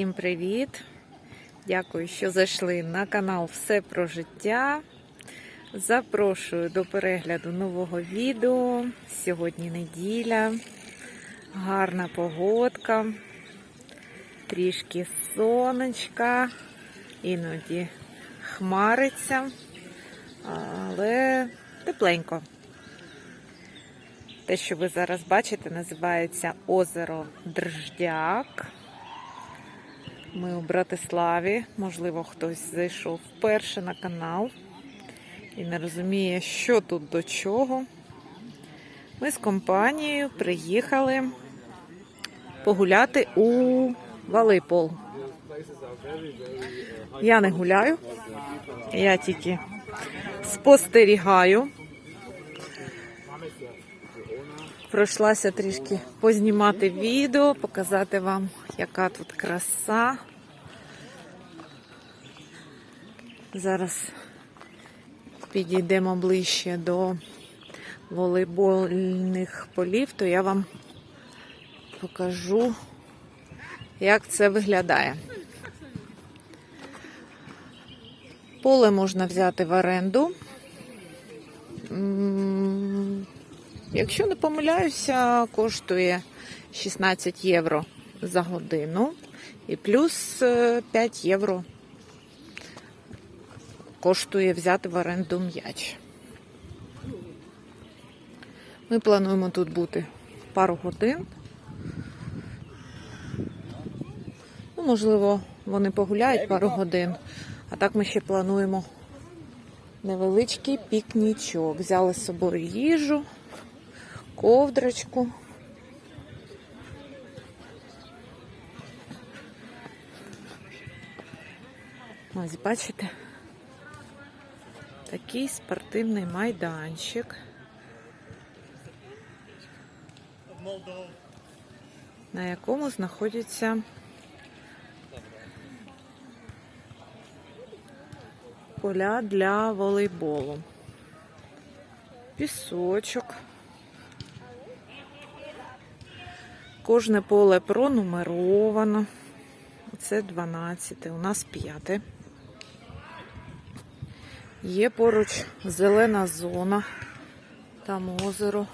Всім привіт! Дякую, що зайшли на канал Все про життя. Запрошую до перегляду нового відео. Сьогодні неділя, гарна погодка, трішки сонечка, іноді хмариться, але тепленько. Те, що ви зараз бачите, називається озеро Држдяк. Ми у Братиславі. Можливо, хтось зайшов вперше на канал і не розуміє, що тут до чого. Ми з компанією приїхали погуляти у Валипол. Я не гуляю, я тільки спостерігаю. Пройшлася трішки познімати відео, показати вам, яка тут краса. Зараз підійдемо ближче до волейбольних полів, то я вам покажу, як це виглядає. Поле можна взяти в оренду. Якщо не помиляюся, коштує 16 євро за годину і плюс е, 5 євро коштує взяти в оренду м'яч. Ми плануємо тут бути пару годин. Ну, можливо, вони погуляють пару годин, а так ми ще плануємо невеличкий пікнічок. Взяли з собою їжу ковдрочку. Ось бачите, такий спортивний майданчик. На якому знаходяться поля для волейболу. Пісочок. Кожне поле пронумеровано. Це 12, у нас 5. Є поруч зелена зона, там озеро.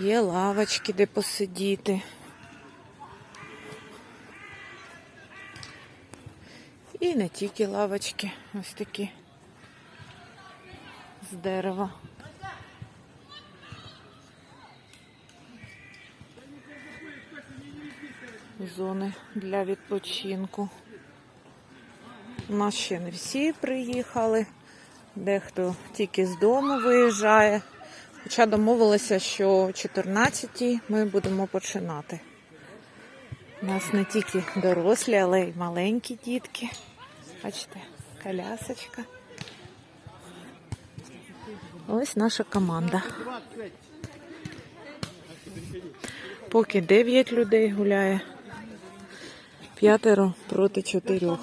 Є лавочки, де посидіти. І не тільки лавочки, ось такі з дерева. Зони для відпочинку. У нас ще не всі приїхали, дехто тільки з дому виїжджає. Хоча домовилися, що о 14 ми будемо починати. У нас не тільки дорослі, але й маленькі дітки. Бачите, колясочка. Ось наша команда. Поки 9 людей гуляє. П'ятеро проти чотирьох.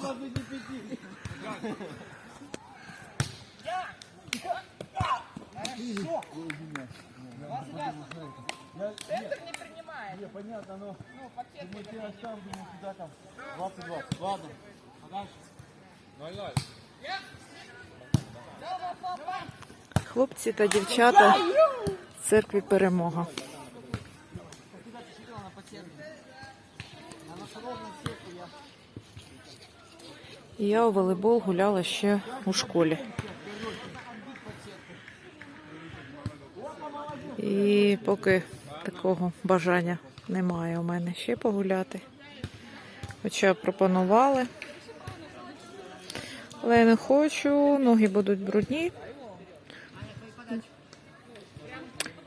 Центр не принимает. Не, понятно, но Ну, под центр. мы тебя оставим, думаю, куда там 20-20. Ладно. А дальше? 0-0. Хлопці та дівчата в церкві перемога. Я у волейбол гуляла ще у школі. І поки такого бажання немає у мене ще погуляти. Хоча пропонували. Але я не хочу, ноги будуть брудні.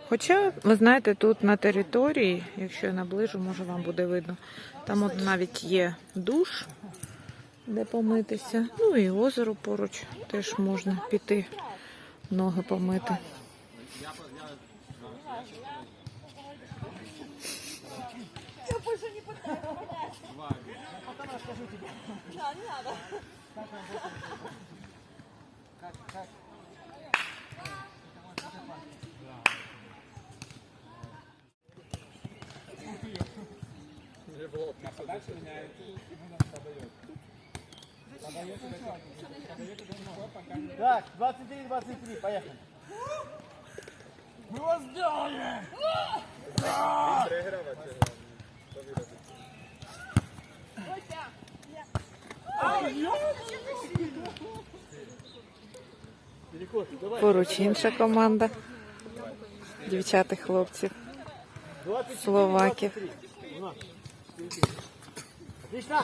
Хоча, ви знаєте, тут на території, якщо я наближу, може вам буде видно, там от навіть є душ, де помитися. Ну і озеро поруч теж можна піти, ноги помити. Не пытаюсь понять. Да, не надо. Так, 23-23, поехали. Мы вас сделали! Переход, давай. Поруч інша команда. Дівчат і хлопців. Словаків. 23. У нас. Отлично.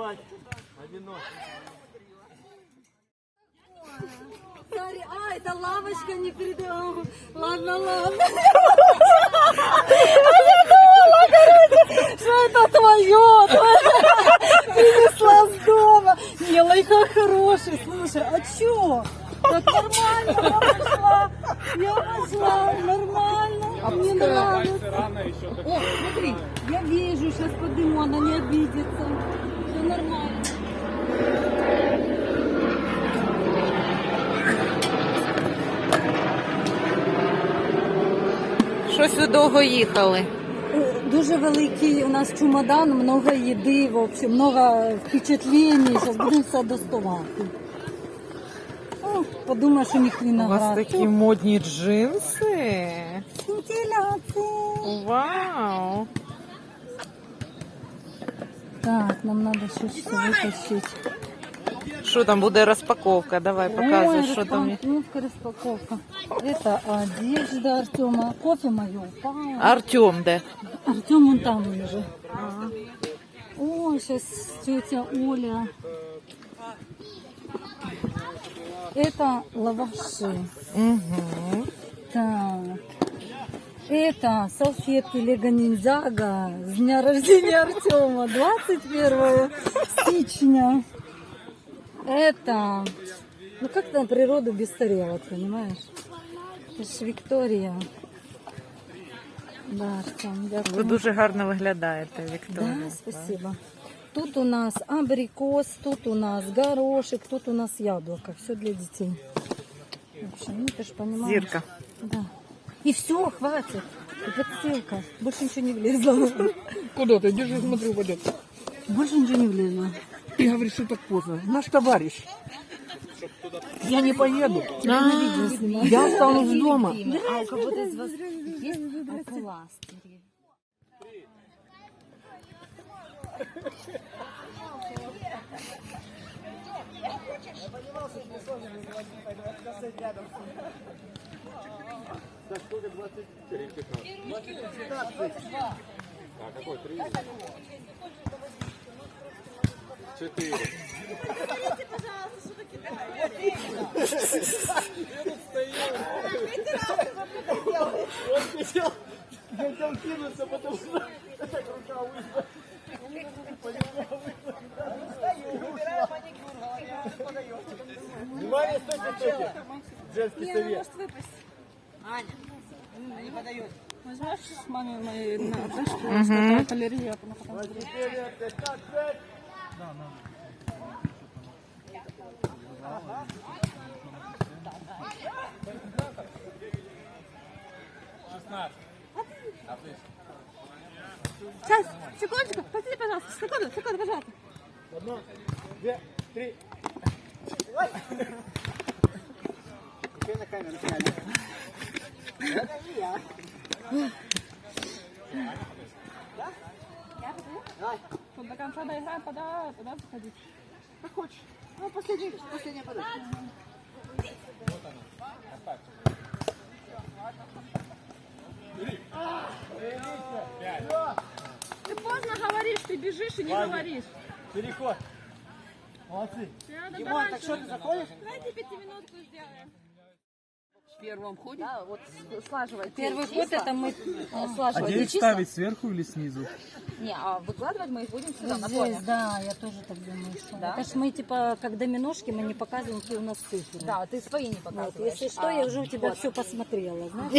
давай. Смотри, а, это лавочка не передавала. Ладно, ладно. Что это твое? Принесла с дома. Не, лайфхак хороший. Слушай, а чё? Так нормально, я пошла. Я пошла, нормально. Мне нравится. О, смотри, я вижу, сейчас подыму, она не обидится. Довго їхали. Е, Дуже великий у нас чемодан, много їди, в общем, много впечатлень. Зараз будемо все доставати. О, подумай, що них У виноград. вас такі модні джинси. Вентиляція. Вау! Так, нам треба щось витащити. Що там буде розпаковка? Давай показуй, що там. є. распаковка, распаковка. Это одежда Артема. Кофе мое упало. Артем де? Артем он там уже. О, сейчас тетя Оля. Это лаваши. Угу. Так. Это салфетки Лего Ниндзяго с дня рождения Артема, 21 січня. Это, ну как на природу без тарелок, понимаешь? Это ж Виктория. Да, Артем, Ви дякую. дуже гарно виглядаєте, Вікторія. Да, спасибо. Тут у нас абрикос, тут у нас горошек, тут у нас яблоко. Все для детей. В общем, ну ты же понимаешь. Зірка. Да. И все, хватит. И подстилка. Больше ничего не влезло. Куда ты? Держи, смотри, упадет. Больше ничего не влезло. Ты говоришь, что так поздно. Наш товарищ. Я не поеду. Я останусь дома. А у кого-то из вас есть пластыри? Я Четыре. Смотрите, пожалуйста, что вы кидаете. Я тут стою. Третий раз уже делаете. Он хотел, хотел кинуться, потому что так рука вышла. Внимание, стойте, стойте. Женский совет. может выпасть. Аня, она не подает. Возьмешь с мамой моей на, да, что у нас такая аллергия, а потом а потом. Сейчас, секундочку, подожди, пожалуйста, секунду, секунду, пожалуйста. Одно, две, три. Теперь на камеру сняли. Это не я. Давай. Вот до конца доиграем, тогда, тогда заходить. Как хочешь. Ну, последний, последняя подача. Ты поздно сидишь и не говоришь. Переход. Молодцы. Димон, так что, ты заходишь? Давайте пятиминутку сделаем. Первом ходе? Да, вот слаживать. Первый ход это мы э, А слаживать. где их ставить, сверху или снизу? Не, а выкладывать мы их будем сюда, на Здесь, плане. да, я тоже так думаю, что. Да? Это ж мы типа, как доминошки, мы не показываем, какие у нас цифры. Да, ты свои не Вот, показываешь. если что, А, я уже у тебя все посмотрела, знаешь?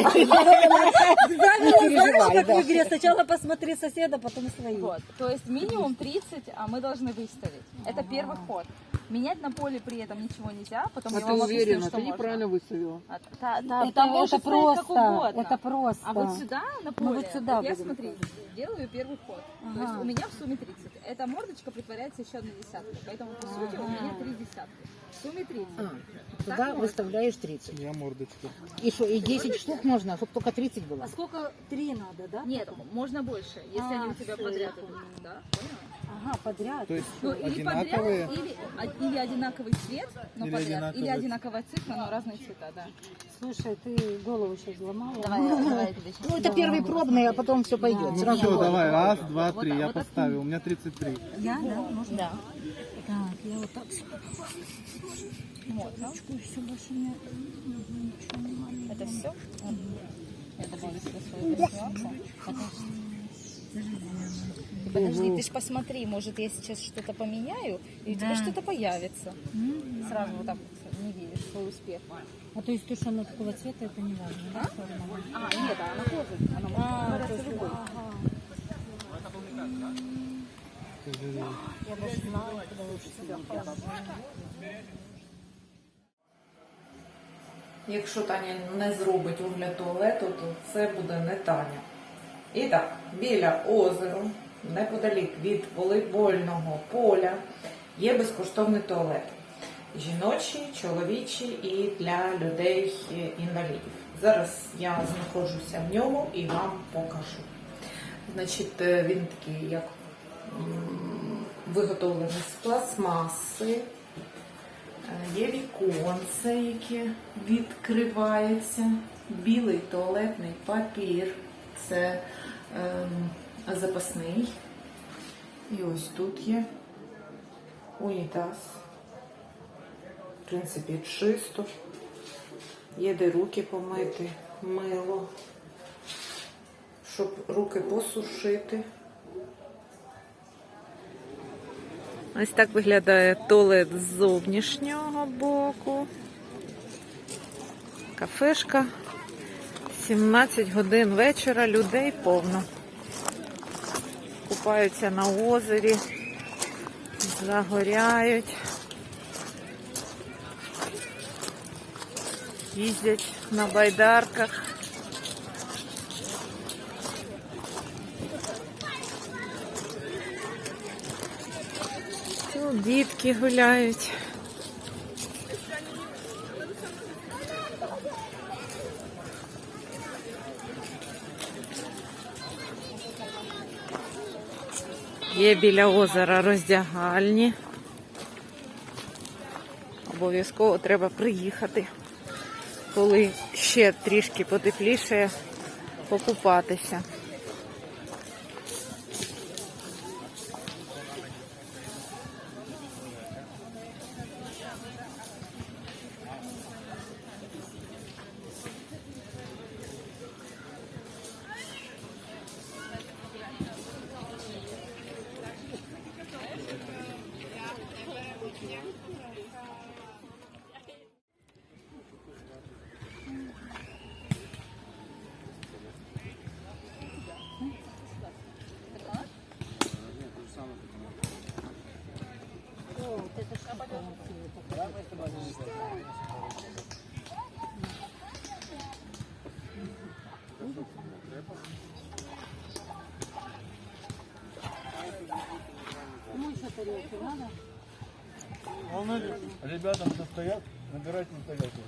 переживай, Как в игре, сначала посмотри соседа, потом свои. Вот, то есть минимум 30, а мы должны выставить. Это первый ход. Менять на поле при этом ничего нельзя, потом А я ты вам объясню, уверена, что ты можно. неправильно выставила. А, та- та- Это, там это просто, это просто. А вот сюда, на Ну, поле, вот сюда я будем смотри, делаю первый ход. То есть у меня в сумме 30. Эта мордочка притворяется еще одной десяткой. Поэтому, по сути, у меня три десятки. В сумме 30. А, Туда можно? выставляешь 30. Я мордочку. И что, и 10 штук можно, чтобы только 30 было? А сколько? Три надо, да? Нет, можно больше, если А, они у тебя подряд я идут. Да, поняла? Ага, подряд. То есть Ну, или одинаковые. подряд, или, а- или одинаковый цвет, но Или подряд, или одинаковые. одинаковая цифра, но разные цвета, да. Слушай, ты голову сейчас взломала. давай, Ну, это первый пробный, а потом все пойдет. Ну Сразу все, вот. давай, раз, два, три, я вот так. поставил, у меня 33. Я, да? Можно? Да. Так, я вот так. Можно. Ручку, все больше не... Мгм, ничего. Это все? Я добавлю сюда свою восьмерку. Подожди, ты ж посмотри, может я сейчас что-то поменяю, и у тебя Да. что-то появится. Сразу вот так вот не видишь свой успех. А то есть то, что она такого цвета, это не важно, да? форма? А, нет, а она тоже. Она может А, то есть, любой. ага. Я даже знала, куда лучше себя. Якщо Таня не зробить огляд туалету, то це буде не Таня. І так, біля озера, неподалік від волейбольного поля, є безкоштовний туалет. Жіночий, чоловічий і для людей інвалідів. Зараз я знаходжуся в ньому і вам покажу. Значить, е, він такий, як виготовлений з пластмаси. Е, Є віконце, яке відкривається, білий туалетний папір, це ем, запасний. І ось тут є унітаз. В принципі, чисто. Є де руки помити, мило, щоб руки посушити. Ось так виглядає туалет з зовнішнього боку. Кафешка. 17 годин вечора, людей повно. Купаються на озері, загоряють. Їздять на байдарках. Тут дітки гуляють. Є біля озера роздягальні. Обов'язково треба приїхати, коли ще трішки потепліше покупатися. Ребятам, кто стоят, набирать на тарелку.